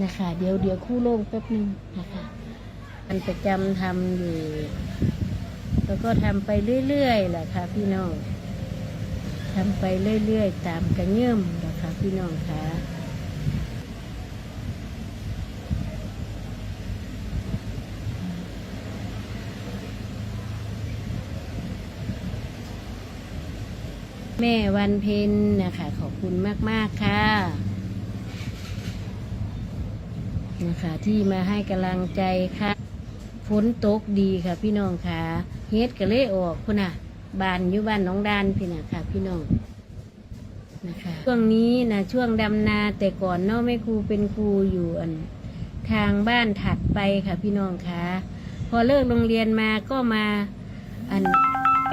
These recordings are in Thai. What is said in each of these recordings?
นะคะ เดี๋ยวเดี๋ยวคู่โล่งแป๊บนึงนะคะมันประจำทำอยู่ แล้วก็ทำไปเรื่อยๆแหละค่ะพี่น้องทำไปเรื่อยๆ ตามกระเงื่อมนะคะพี่น้องค่ะแม่วันเพ็ญนะคะขอบคุณมาก ๆ ค่ะ นะคะที่มาให้กำลังใจค่ะฝนตกดีค่ะพี่น้องค่ะเฮ็ดก็เลยออกพุ่นน่ะบานอยู่บ้านน้องดานพี่น่ะค่ะ พี่น้องนะคะช่วงนี้นะช่วงดำนาแต่ก่อนเนาะแม่ครูเป็นครูอยู่อันทางบ้านถัดไปค่ะพี่น้องค่ะพอเลิกโรงเรียนมาก็มาอัน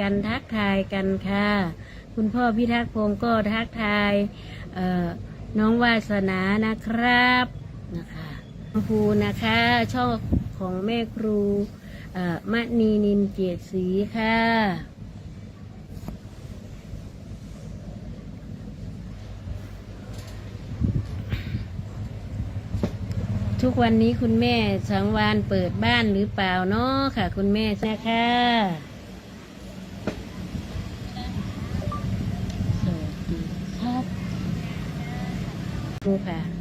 กันทักทายกันค่ะ คุณพ่อพิทักษ์พงศ์ก็ทักทายเอ่อน้องวาสนานะครับนะคะ ครูนะคะช่องของแม่ครูมะนีนินเกียรติศรีค่ะทุกวันนี้คุณแม่สังวานเปิดบ้านหรือเปล่าเนาะค่ะ คุณแม่นะคะสวัสดีครับดูค่ะ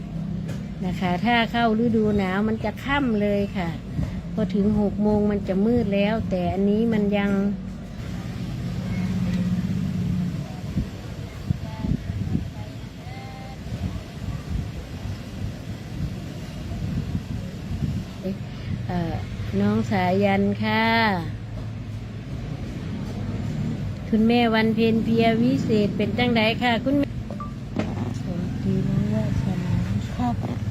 นะคะ ถ้าเข้าฤดูหนาวมันจะค่ำเลยค่ะ พอถึงหกโมงมันจะมืดแล้ว แต่อันนี้มันยังน้องสายันค่ะ คุณแม่วันเพ็ญเพียวิเศษเป็นจังไดค่ะ คุณแม่สวัสดีน้องวาสนาครับสวัส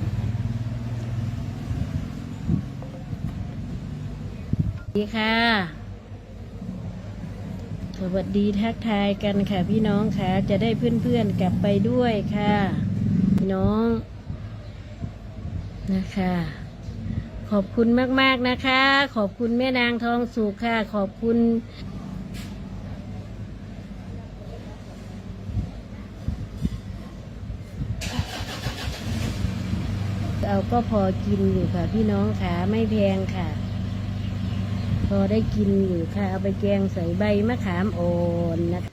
ดีค่ะ สวัสดีทักทายกันค่ะพี่น้องค่ะ จะได้เพื่อนๆกลับไปด้วยค่ะ พี่น้อง นะคะ ขอบคุณมากๆนะคะ ขอบคุณแม่นางทองสุขค่ะ ขอบคุณเอาก็พอกินอยู่ค่ะพี่น้องค่ะไม่แพงค่ะ พอได้กินอยู่ค่ะ เอาไปแกงใส่ใบมะขามอ่อนนะค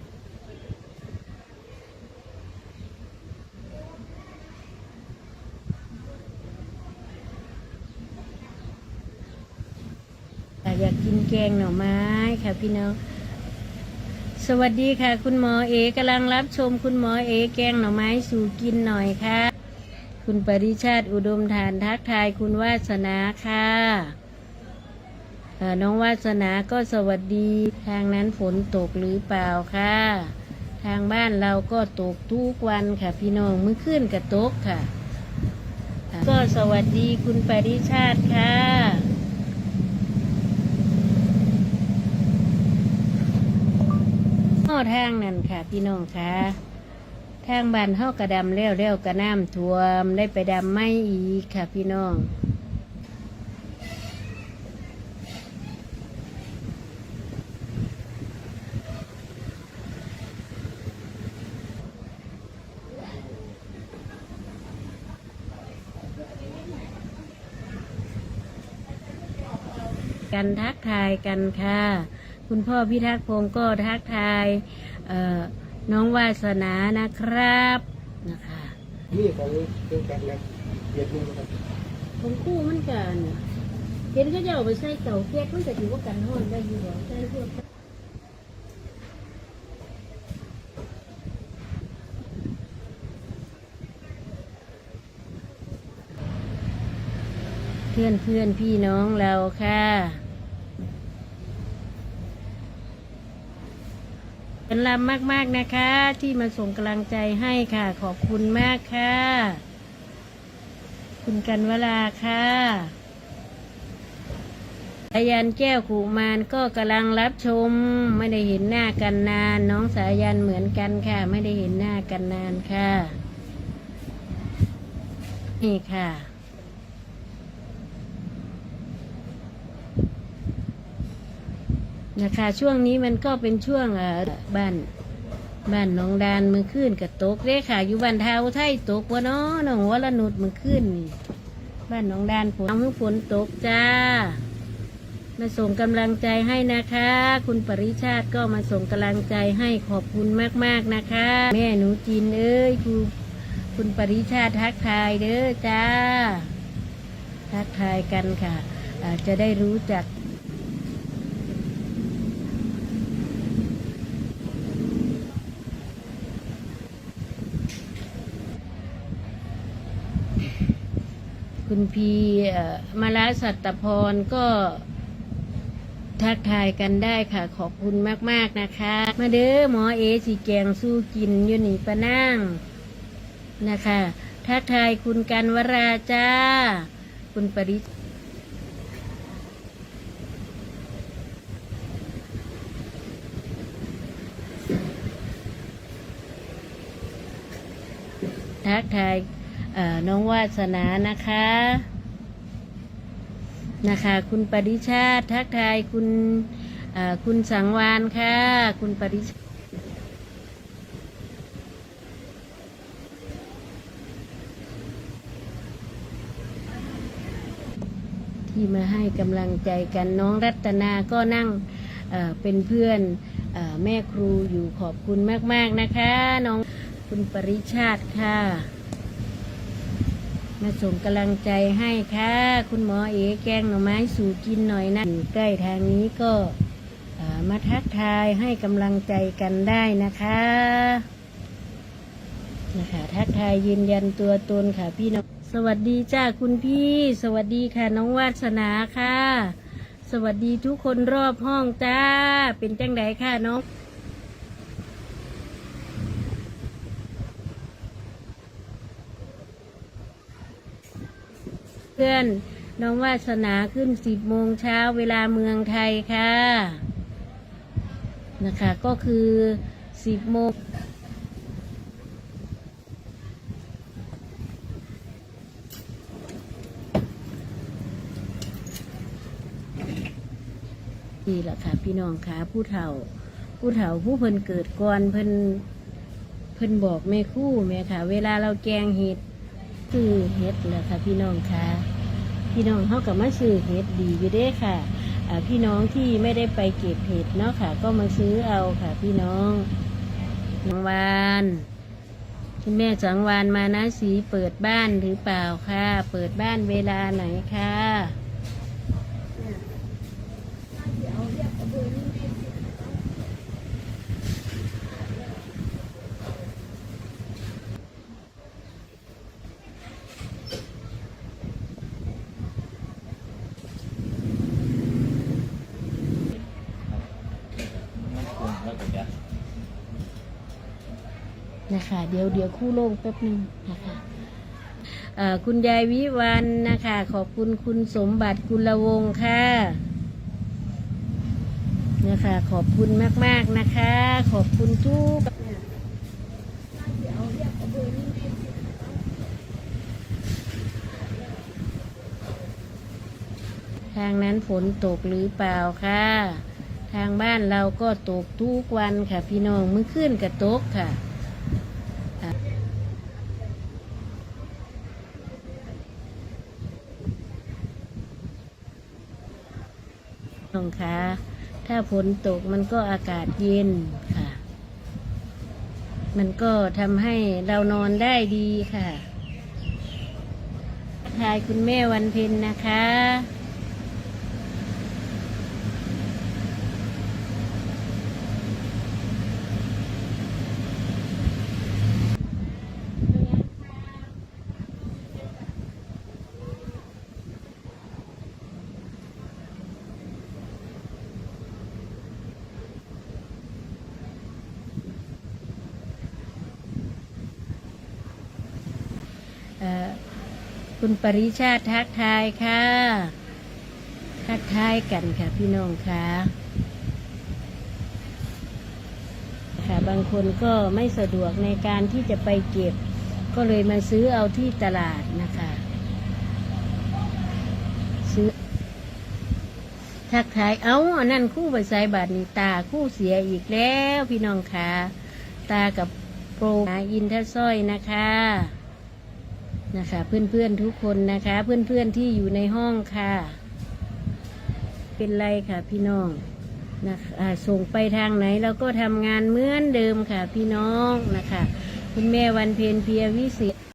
ะอยากกินแกงหน่อไม้ค่ะพี่น้อง สวัสดีค่ะ คุณหมอเอกำลังรับชมคุณหมอเอแกงหน่อไม้สู่กินหน่อยค่ะ คุณปริชาติอุดมทานทักทายคุณวาสนาค่ะ น้องวาสนาก็สวัสดี ทางนั้นฝนตกหรือเปล่าค่ะ ทางบ้านเราก็ตกทุกวันค่ะ พี่น้องมื้อขึ้นกับตกค่ะ ก็สวัสดีคุณปริชาติค่ะหม้อทางนั่นค่ะ พี่น้องค่ะ ทางบ้านเฮากระดำแล้วแล้วกระน้ำท่วมได้ไปดำไม่อีกค่ะ พี่น้อง กันทักทายกันค่ะ คุณพ่อพิทักษ์พงศ์ก็ทักทายน้องวาสนานะครับนะคะนี่ของเครื่องกันนะเบียดมือครับของคู่มันกันเห็นเขาจะเอาไปใส่เต่าแก๊กมันจะถือว่ากันห้อนได้อยู่หรอใส่พวกเพื่อนเพื่อนพี่น้องเราค่ะ เป็นลำมากๆนะคะ ที่มาส่งกำลังใจให้ค่ะ ขอบคุณมากค่ะ คุณกันเวลาค่ะสายันแก้วขูมานก็กำลังรับชม ไม่ได้เห็นหน้ากันนาน น้องสายันเหมือนกันค่ะ ไม่ได้เห็นหน้ากันนานค่ะ นี่ค่ะ นะคะ ช่วงนี้มันก็เป็นช่วงบ้านบ้านหน้องดานมือขึ้นกับตกเด้ค่ะ อยู่บ้านเท้าไทยตกวะเนาะน้องวรนุดมือขึ้นนี่บ้านหน้องดานฝนฝนตกจ้า มาส่งกำลังใจให้นะคะ คุณปริชาติก็มาส่งกำลังใจให้ขอบคุณมากๆนะคะ แม่หนูจีนเอ้ยครูคุณปริชาติทักทายเด้อจ้า ทักทายกันค่ะ จะได้รู้จัก คุณพีมาลาสัตพรก็ทักทายกันได้ค่ะ ขอบคุณมาก ๆ นะคะ มาเด้อหมอเอสีแกงสู้กินอยู่นี่ปะนั่งนะคะ ทักทายคุณกันวราจ้า คุณปริทักทาย น้องวาสนานะคะ นะคะ คุณปริชาติ ทักทายคุณคุณสังวานค่ะ คุณปริชาที่มาให้กำลังใจกันน้องรัตนาก็นั่งเเป็นเพื่อนอแม่ครูอยู่ขอบคุณมาก ๆ นะคะ น้องคุณปริชาติค่ะ มาส่งกำลังใจให้ค่ะ คุณหมอเอ๋แกงหน่อไม้สู่กินหน่อยนะอยู่ใกล้ทางนี้ก็มาทักทายให้กำลังใจกันได้นะคะนะคะทักทายยืนยันตัวตนค่ะพี่น้องสวัสดีจ้าคุณพี่ สวัสดีค่ะน้องวาสนาค่ะ สวัสดีทุกคนรอบห้องจ้า เป็นจังไดค่ะน้อง เพื่อนน้องวาสนาขึ้นสิบโมงเช้าเวลาเมืองไทยค่ะ นะคะก็คือสิบโมงนี่แหละค่ะ พี่น้องค่ะผู้เฒ่า ผู้เฒ่าผู้เพิ่นเกิดก่อนเพิ่นเพิ่นบอกแม่คู่แม่ค่ะ เวลาเราแกงเห็ด ซื้อเห็ดแหละค่ะพี่น้องค่ะพี่น้องเขากับมาซื้อเห็ดดีอยู่ด้ค่ะพี่น้องที่ไม่ได้ไปเก็บเห็ดเนาะค่ะ ก็มาซื้อเอาค่ะ พี่น้องสังวานคุณแม่สังวานมานะสีเปิดบ้านหรือเปล่าค่ะ เปิดบ้านเวลาไหนค่ะ นะคะ เดี๋ยวเดี๋ยวคู่โล่งแป๊บหนึงนะคะคุณยายวิวันนะคะ ขอบคุณคุณสมบัติกุลวงค่ะนะคะ ขอบคุณมาก ๆ นะคะ ขอบคุณทุกทางนั้นฝนตกหรือเปล่าคะทางบ้านเราก็ตกทุกวันค่ะ พี่น้องมือขึ้นกับตกค่ะ น้องคะถ้าฝนตกมันก็อากาศเย็นค่ะ มันก็ทำให้เรานอนได้ดีค่ะทายคุณแม่วันเพ็ญนะคะ คุณปริชาติทักทายค่ะ ทักทายกันค่ะพี่น้องค่ะค่ะบางคนก็ไม่สะดวกในการที่จะไปเก็บ ก็เลยมาซื้อเอาที่ตลาดนะคะ ซื้อ ทักทายเอาอันนั้นคู่ไปใส่บาทนี่ตาคู่เสียอีกแล้วพี่น้องค่ะ ตากับโปรหาอินทสร้อยนะคะ นะคะ เพื่อนๆทุกคนนะคะ เพื่อนๆที่อยู่ในห้องค่ะ เป็นไรค่ะพี่น้องนะคะส่งไปทางไหนเราก็ทำงานเหมือนเดิมค่ะพี่น้องนะคะ คุณแม่วันเพ็ญเพียวิเศษ